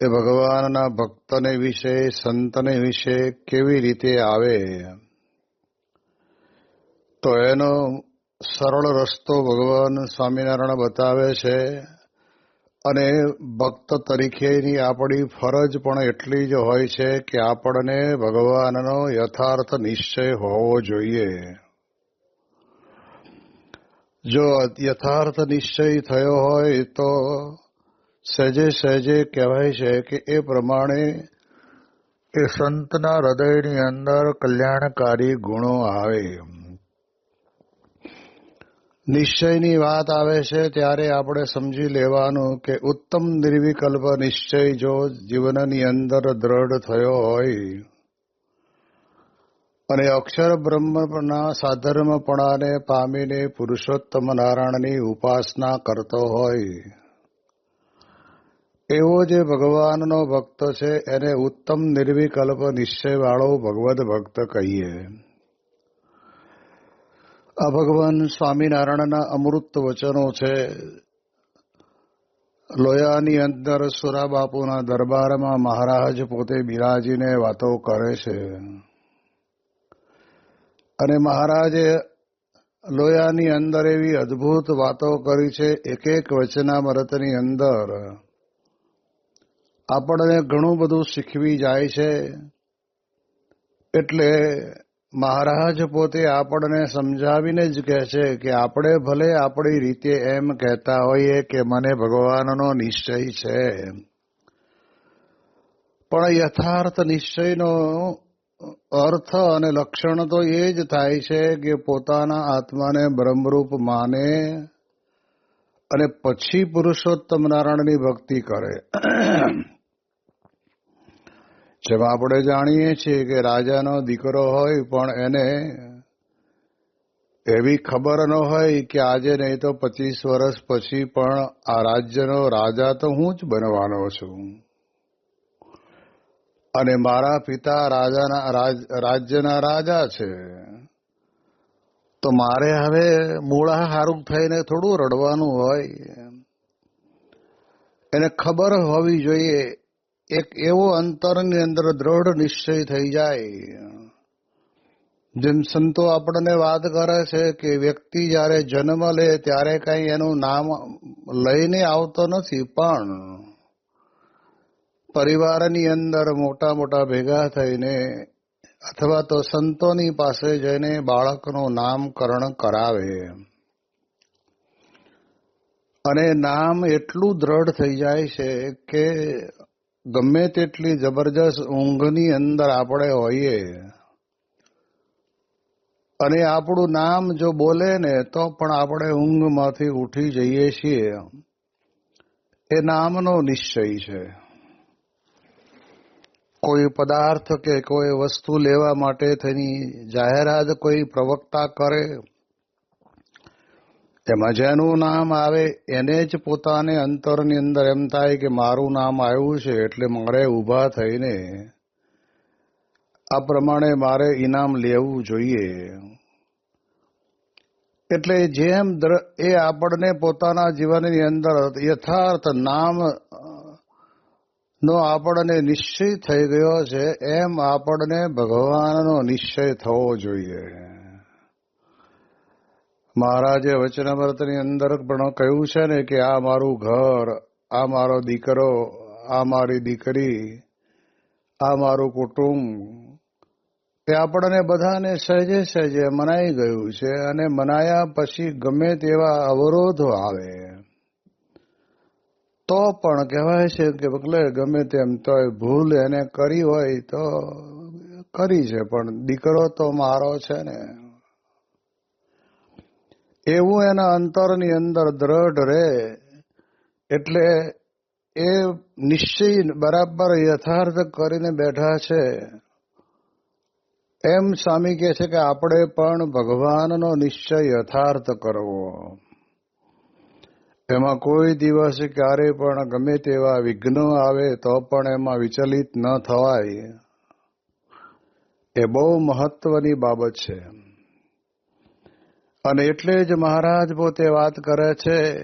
એ ભગવાનના ભક્તને વિશે, સંતને વિશે કેવી રીતે આવે? તો એનો સરળ રસ્તો ભગવાન સ્વામિનારાયણ બતાવે છે અને ભક્ત તરીકેની આપણી ફરજ પણ એટલી જ હોય છે કે આપણને ભગવાનનો યથાર્થ નિશ્ચય હોવો જોઈએ. જો યથાર્થ નિશ્ચય થયો હોય તો સહેજે સહેજે કહેવાય છે કે એ પ્રમાણે એ સંતના હૃદયની અંદર કલ્યાણકારી ગુણો આવે. નિશ્ચયની વાત આવે છે ત્યારે આપણે સમજી લેવાનું કે ઉત્તમ નિર્વિકલ્પ નિશ્ચય જો જીવનની અંદર દ્રઢ થયો હોય. અને અક્ષર બ્રહ્મના સાધર્મપણાને પામીને પુરુષોત્તમ નારાયણની ઉપાસના કરતો હોય. એવો જે ભગવાનનો ભક્ત છે, એને ઉત્તમ નિર્વિકલ્પ નિશ્ચયવાળો ભગવદ ભક્ત કહીએ. આ ભગવાન સ્વામિનારાયણના અમૃત વચનો છે. લોયાની અંદર સુરા બાપુના દરબારમાં મહારાજ પોતે બિરાજીને વાતો કરે છે. અને મહારાજે લોયાની અંદર એવી અદ્ભુત વાતો કરી છે, એક એક વચનામૃતની અંદર. આપણને ઘણું બધું શીખવી જાય છે. એટલે મહારાજ પોતે આપણને સમજાવીને જ કહે છે કે આપણે ભલે આપણી રીતે એમ કહેતા હોઈએ કે મને ભગવાનનો નિશ્ચય છે, પણ યથાર્થ નિશ્ચયનો અર્થ અને લક્ષણ તો એ જ થાય છે કે પોતાના આત્માને બ્રહ્મરૂપ માને અને પછી પુરુષોત્તમ નારાયણની ભક્તિ કરે. જેમ આપણે જાણીએ છીએ કે રાજાનો દીકરો હોય, પણ એને એવી ખબર ન હોય કે આજે નહીં તો પચીસ વર્ષ પછી પણ આ રાજ્યનો રાજા તો હું જ બનવાનો છું. અને મારા પિતા રાજાના રાજ્યના રાજા છે. તો મારે હવે મૂળા હારું થઈને થોડું રડવાનું હોય. એને ખબર હોવી જોઈએ એક એવો અંતરની અંદર દ્રઢ નિશ્ચય થઈ જાય. જેમ સંતો આપણને વાત કરે છે કે વ્યક્તિ જ્યારે જન્મ લે ત્યારે કઈ એનું નામ લઈને આવતો નથી, પણ પરિવારની અંદર મોટા મોટા ભેગા થઈને અથવા તો સંતોની પાસે જઈને બાળકનું નામકરણ કરાવે. અને નામ એટલું દ્રઢ થઈ જાય છે કે ગમે તેટલી જબરજસ્ત ઊંઘની અંદર આપણે હોઈએ અને આપણું નામ જો બોલે ને તો પણ આપણે ઊંઘમાંથી ઉઠી જઈએ છીએ. એ નામનો નિશ્ચય છે. કોઈ પદાર્થ કે કોઈ વસ્તુ લેવા માટે તેની જાહેરાત કોઈ પ્રવક્તા કરે એમાં જેનું નામ આવે, એને જ પોતાને અંતરની અંદર એમ થાય કે મારું નામ આવ્યું છે એટલે મારે ઊભા થઈને આ પ્રમાણે મારે ઇનામ લેવું જોઈએ. એટલે જેમ એ આપણને પોતાના જીવનની અંદર યથાર્થ નામ, નો આપણને નિશ્ચય થઈ ગયો છે, એમ આપણને ભગવાનનો નિશ્ચય થવો જોઈએ. મહારાજે વચનામૃતની અંદર પણ કહ્યું છે ને કે આ મારું ઘર, આ મારો દીકરો, આ મારી દીકરી, આ મારું કુટુંબ, તે આપણને બધાને સહેજે સહેજે મનાઈ ગયું છે અને મનાયા પછી ગમે તેવા અવરોધો આવે. તો પણ કહેવાય છે કે ભલે ગમે તેમ તો ભૂલ એને કરી હોય તો કરી છે, પણ દીકરો તો મારો છે ને. એવું એના અંતરની અંદર દ્રઢ રહે, એટલે એ નિશ્ચય બરાબર યથાર્થ કરીને બેઠા છે. એમ સ્વામી કહે છે કે આપણે પણ ભગવાનનો નિશ્ચય યથાર્થ કરવો. એમાં કોઈ દિવસ ક્યારે પણ ગમે તેવા વિઘ્નો આવે તો પણ એમાં વિચલિત ન થવાય. એ બહુ મહત્વની બાબત છે. અને એટલે જ મહારાજ પોતે વાત કરે છે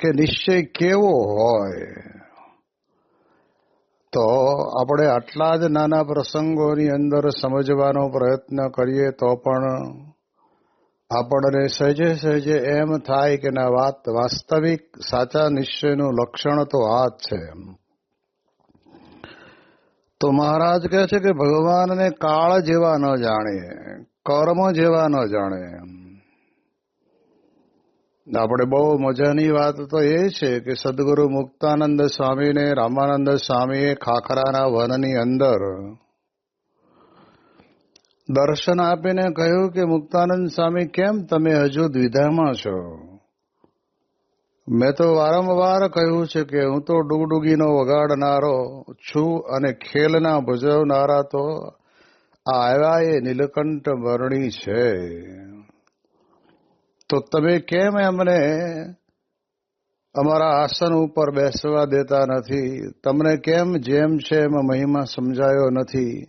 કે નિશ્ચય કેવો હોય? તો આપણે આટલા જ નાના પ્રસંગોની અંદર સમજવાનો પ્રયત્ન કરીએ તો પણ આપણને સહેજે સહેજે એમ થાય કે ના, વાત વાસ્તવિક, સાચા નિશ્ચયનું લક્ષણ તો આ જ છે તો મહારાજ કહે છે કે ભગવાનને કાળ જેવા ન જાણે, કર્મ જેવા ન જાણે આપણે બહુ મજાની વાત તો એ છે કે સદગુરુ મુક્તાનંદ સ્વામીને રામાનંદ સ્વામીએ ખાખરાના વનની અંદર દર્શન આપીને કહ્યું કે, મુક્તાનંદ સ્વામી, કેમ તમે હજુ દ્વિધામાં છો? મેં તો વારંવાર કહ્યું છે કે, હું તો ડુગડુગીનો વગાડનારો છું અને ખેલના ભજવનારા તો આવ્યા એ નીલકંઠ વર્ણી છે. તો તમે કેમ એમને અમારા આસન ઉપર બેસવા દેતા નથી? તમને કેમ જેમ છે એમાં મહિમા સમજાયો નથી?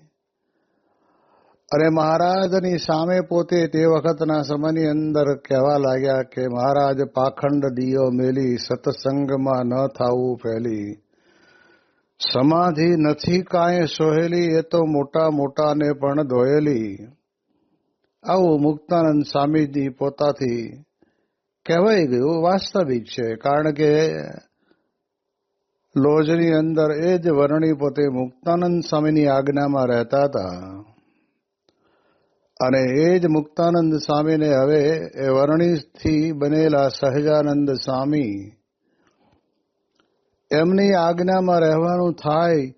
અને મહારાજની સામે પોતે તે વખતના સમયની અંદર કહેવા લાગ્યા કે મહારાજ પાખંડ દિયો મેલી, સત્સંગમાં ન થાવું પહેલી. સમાધિ નથી કાંઈ સોહેલી, એ તો મોટા મોટાને પણ ધોયેલી. આવું મુક્તાનંદ સ્વામીજી પોતાથી કહેવાઈ ગયું વાસ્તવિક છે, કારણ કે લોજની અંદર એ જ વર્ણી પોતે મુક્તાનંદ સ્વામીની આજ્ઞામાં રહેતા હતા. અને એ જ મુક્તાનંદ સ્વામીને હવે એ વર્ણીથી બનેલા સહજાનંદ સ્વામી એમની આજ્ઞામાં રહેવાનું થાય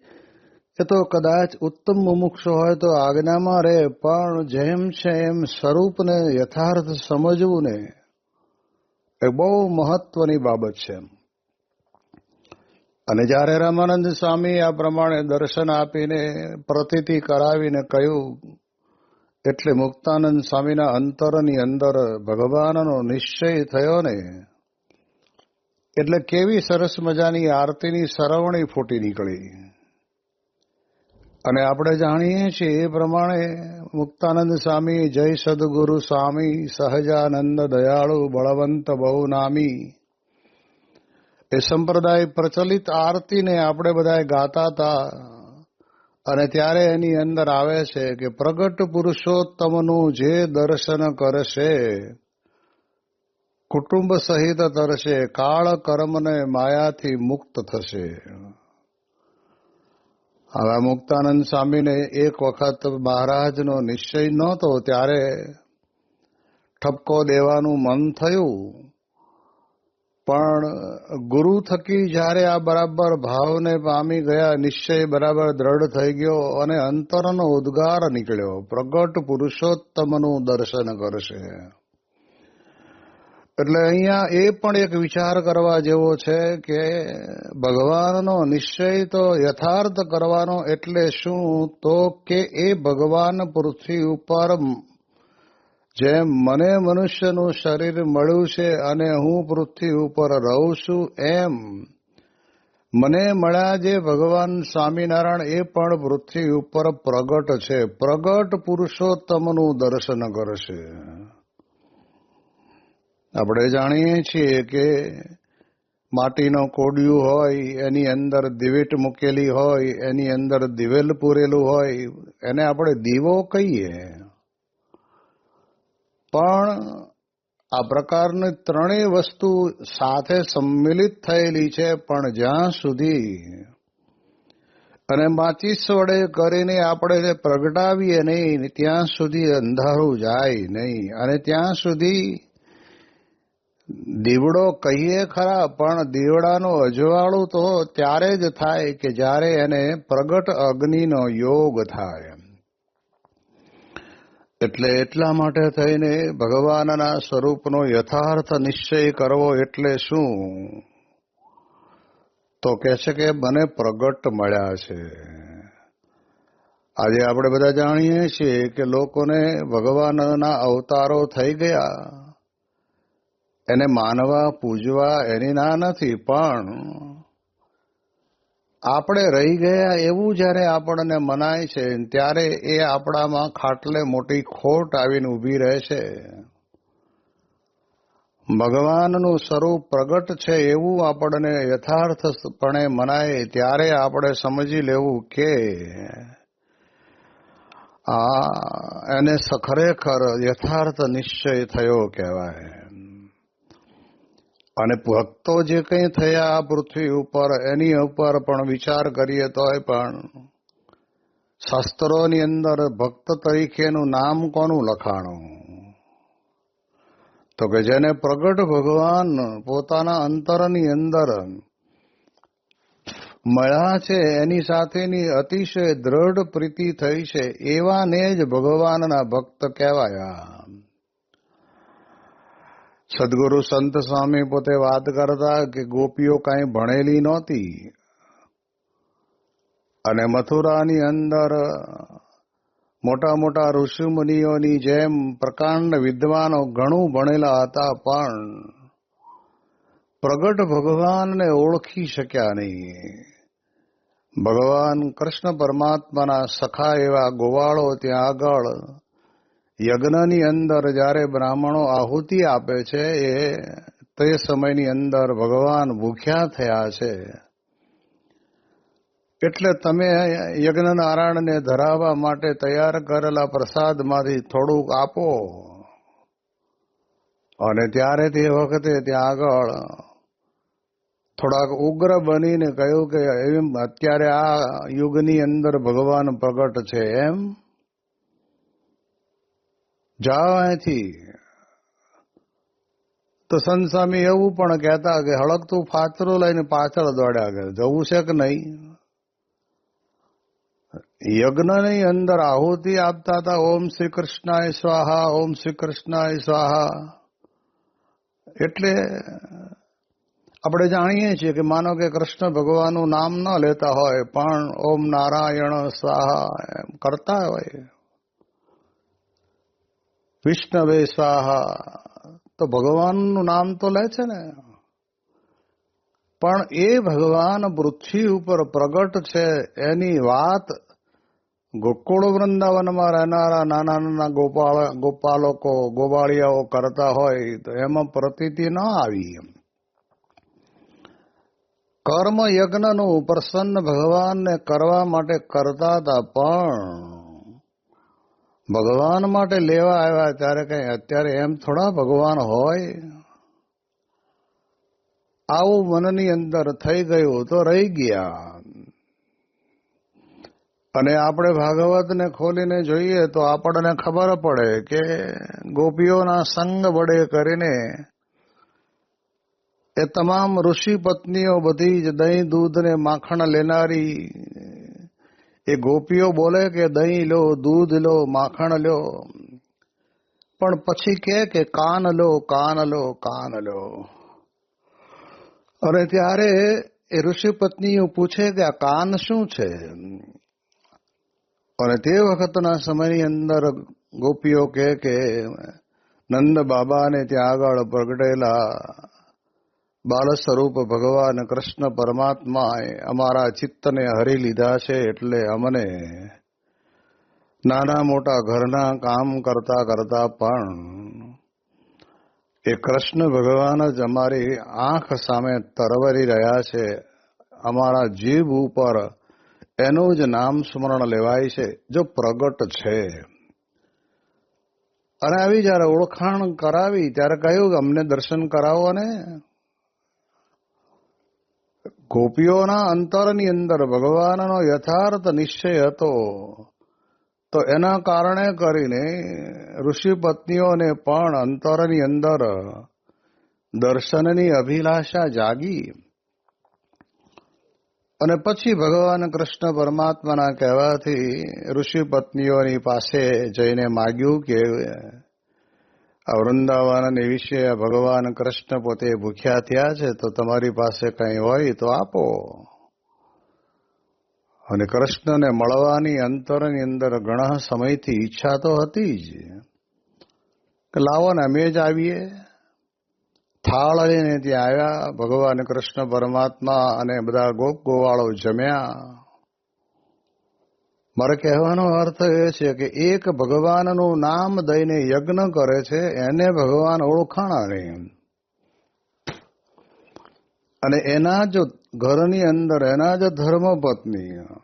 એ તો કદાચ ઉત્તમ મુમુક્ષ હોય તો આજ્ઞામાં રહે, પણ જેમ છે એમ સ્વરૂપને યથાર્થ સમજવું ને એ બહુ મહત્વની બાબત છે અને જ્યારે રામાનંદ સ્વામી આ પ્રમાણે દર્શન આપીને પ્રતિતિ કરાવીને કહ્યું, એટલે મુક્તાનંદ સ્વામીના અંતરની અંદર ભગવાનનો નિશ્ચય થયો ને, એટલે કેવી સરસ મજાની આરતીની સરવણી ફૂટી નીકળી. અને આપણે જાણીએ છીએ એ પ્રમાણે મુક્તાનંદ સ્વામી, જય સદગુરુ સ્વામી, સહજાનંદ દયાળુ, બળવંત બહુ નામી. એ સંપ્રદાય પ્રચલિત આરતીને આપણે બધા ગાતા હતા અને ત્યારે એની અંદર આવે છે કે પ્રગટ પુરુષોત્તમનું જે દર્શન કરશે, કુટુંબ સહિત તરશે કાળ કર્મને માયાથી મુક્ત થશે. હવે મુક્તાનંદ સ્વામીને એક વખત મહારાજનો નિશ્ચય નહોતો ત્યારે ઠપકો દેવાનું મન થયું. પણ ગુરુ થકી જ્યારે આ બરાબર ભાવને પામી ગયા, નિશ્ચય બરાબર દ્રઢ થઈ ગયો અને અંતરનો ઉદ્ગાર નીકળ્યો. પ્રગટ પુરુષોત્તમનું દર્શન કરશે. એટલે અહીંયા એ પણ એક વિચાર કરવા જેવો છે કે ભગવાનનો નિશ્ચય તો યથાર્થ કરવાનો એટલે શું? તો કે એ ભગવાન પૃથ્વી ઉપર જેમ મને મનુષ્યનું શરીર મળ્યું છે અને હું પૃથ્વી ઉપર રહું છું, એમ મને મળ્યા જે ભગવાન સ્વામિનારાયણ એ પણ પૃથ્વી ઉપર પ્રગટ છે. પ્રગટ પુરુષોત્તમનું દર્શન કરશે. આપણે જાણીએ છીએ કે માટીનો કોડિયું હોય, એની અંદર દિવેટ મૂકેલી હોય, એની અંદર દિવેલ પૂરેલું હોય, એને આપણે દીવો કહીએ. પણ આ પ્રકારની ત્રણેય વસ્તુ સાથે સંમિલિત થયેલી છે પણ જ્યાં સુધી અને માચીસ વડે કરીને આપણે પ્રગટાવીએ નહીં, ત્યાં સુધી અંધારું જાય નહીં. અને ત્યાં સુધી દીવડો કહીએ ખરા, પણ દીવડાનું અજવાળું તો ત્યારે જ થાય કે જ્યારે એને પ્રગટ અગ્નિનો યોગ થાય. એટલે એટલા માટે થઈને ભગવાનના સ્વરૂપનો યથાર્થ નિશ્ચય કરવો એટલે શું? તો કે છે કે મને પ્રગટ મળ્યા છે. આજે આપણે બધા જાણીએ છીએ કે લોકોને ભગવાનના અવતારો થઈ ગયા. એને માનવા, પૂજવા એની ના નથી, પણ આપણે રહી ગયા એવું જ્યારે આપણને મનાય છે, ત્યારે એ આપણામાં ખાટલે મોટી ખોટ આવીને ઊભી રહે છે. ભગવાનનું સ્વરૂપ પ્રગટ છે એવું આપણને યથાર્થપણે મનાય, ત્યારે આપણે સમજી લેવું કે આ એને ખરેખર યથાર્થ નિશ્ચય થયો કહેવાય. અને ભક્તો જે કંઈ થયા આ પૃથ્વી ઉપર, એની ઉપર પણ વિચાર કરીએ તોય પણ. શાસ્ત્રોની અંદર ભક્ત તરીકેનું નામ કોનું લખાણું? તો કે જેને પ્રગટ ભગવાન પોતાના અંતરની અંદર મળ્યા છે, એની સાથેની અતિશય દ્રઢ પ્રીતિ થઈ છે, એવાને જ ભગવાનના ભક્ત કહેવાયા. સદગુરુ સંત સ્વામી પોતે વાત કરતા કે ગોપીઓ કાંઈ ભણેલી નહોતી. અને મથુરાની અંદર મોટા મોટા ઋષિમુનિઓની જેમ પ્રકાંડ વિદ્વાનો ઘણું ભણેલા હતા, પણ પ્રગટ ભગવાનને ઓળખી શક્યા નહીં. ભગવાન કૃષ્ણ પરમાત્માના સખા એવા ગોવાળો ત્યાં આગળ યજ્ઞની અંદર જ્યારે બ્રાહ્મણો આહુતિ આપે છે, એ તે સમયની અંદર ભગવાન ભૂખ્યા થયા છે. એટલે તમે યજ્ઞ નારાયણને ધરાવવા માટે તૈયાર કરેલા પ્રસાદમાંથી થોડુંક આપો. અને ત્યારે તે વખતે ત્યાં આગળ થોડાક ઉગ્ર બનીને કહ્યું કે એમ અત્યારે આ યુગની અંદર ભગવાન પ્રગટ છે એમ. જાઓ અહીંથી. તો સંત એવું પણ કહેતા કે હળકતું ફાતરું લઈને પાછળ દોડ્યા કે જવું છે કે નહીં? યજ્ઞની અંદર આહુતિ આપતા હતા. ઓમ શ્રી કૃષ્ણાય સ્વાહા, ઓમ શ્રી કૃષ્ણાય સ્વાહા. એટલે આપણે જાણીએ છીએ કે માનો કે કૃષ્ણ ભગવાનનું નામ ન લેતા હોય, પણ ઓમ નારાયણ સ્વાહા એમ કરતા હોય. વિષ્ણવે સ્વાહા. તો ભગવાનનું નામ તો લે છે ને. પણ એ ભગવાન પૃથ્વી ઉપર પ્રગટ છે એની વાત ગોકુળ વૃંદાવનમાં રહેનારા નાના નાના ગોપાળ, ગોપાલકો, ગોવાળિયાઓ કરતા હોય તો એમાં પ્રતીતિ ન આવી એમ. કર્મ યજ્ઞનું પ્રસન્ન ભગવાનને કરવા માટે કરતા હતા પણ ભગવાન માટે લેવા આવ્યા ત્યારે કઈ અત્યારે એમ થોડા ભગવાન હોય? આવું મનની અંદર થઈ ગયું તો રહી ગયા. અને આપણે ભાગવતને ખોલીને જોઈએ તો આપણને ખબર પડે કે ગોપીઓના સંગ વડે કરીને એ તમામ ઋષિ પત્નીઓ બધી જ દહીં દૂધ ને માખણ લેનારી એ ગોપીઓ બોલે કે દહીં લો, દૂધ લો, માખણ લો. પણ પછી કે કે કાન લો કાન લો કાન લો. અને ત્યારે એ ઋષિ પત્નીઓ પૂછે કે આ કાન શું છે? અને તે વખતના સમયની અંદર ગોપીઓ કે કે નંદ બાબાને ત્યાં આગળ પ્રગટેલા બાલ સ્વરૂપ ભગવાન કૃષ્ણ પરમાત્માએ અમારા ચિત્તને હરી લીધા છે એટલે અમને નાના મોટા ઘરના કામ કરતા કરતા પણ એ કૃષ્ણ ભગવાન જ અમારી આંખ સામે તરવરી રહ્યા છે. અમારા જીભ ઉપર એનું જ નામ સ્મરણ લેવાય છે, જો પ્રગટ છે. અને આવી જયારે ઓળખાણ કરાવી, ત્યારે કહ્યું અમને દર્શન કરાવો ને. ગોપીઓના અંતરની અંદર ભગવાનનો યથાર્થ નિશ્ચય હતો. તો એના કારણે કરીને ઋષિ પત્નીઓને પણ અંતરની અંદર દર્શનની અભિલાષા જાગી. અને પછી ભગવાન કૃષ્ણ પરમાત્માના કહેવાથી ઋષિ પત્નીઓની પાસે જઈને માગ્યું કે આ વૃંદાવન વિશે ભગવાન કૃષ્ણ પોતે ભૂખ્યા થયા છે, તો તમારી પાસે કંઈ હોય તો આપો. અને કૃષ્ણને મળવાની અંતરની અંદર ઘણા સમયથી ઈચ્છા તો હતી જ. કે લાવો ને અમે જ આવીએ. થાળ લઈને ત્યાં આવ્યા, ભગવાન કૃષ્ણ પરમાત્મા અને બધા ગોપ ગોવાળો જમ્યા. મારે કહેવાનો અર્થ એ છે કે એક ભગવાનનું નામ દઈને યજ્ઞ કરે છે, એને ભગવાન ઓળખાણા નહીં. અને એના જ ઘરની અંદર, એના જ ધર્મપત્ની,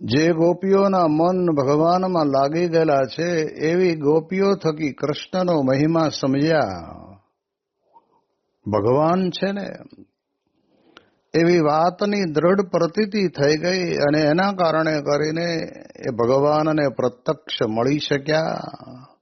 જે ગોપીઓના મન ભગવાનમાં લાગી ગયેલા છે, એવી ગોપીઓ થકી કૃષ્ણનો મહિમા સમજ્યા. ભગવાન છે ને એવી વાતની દ્રઢ પ્રતીતિ થઈ ગઈ અને એના કારણે કરીને એ ભગવાનને પ્રત્યક્ષ મળી શક્યા.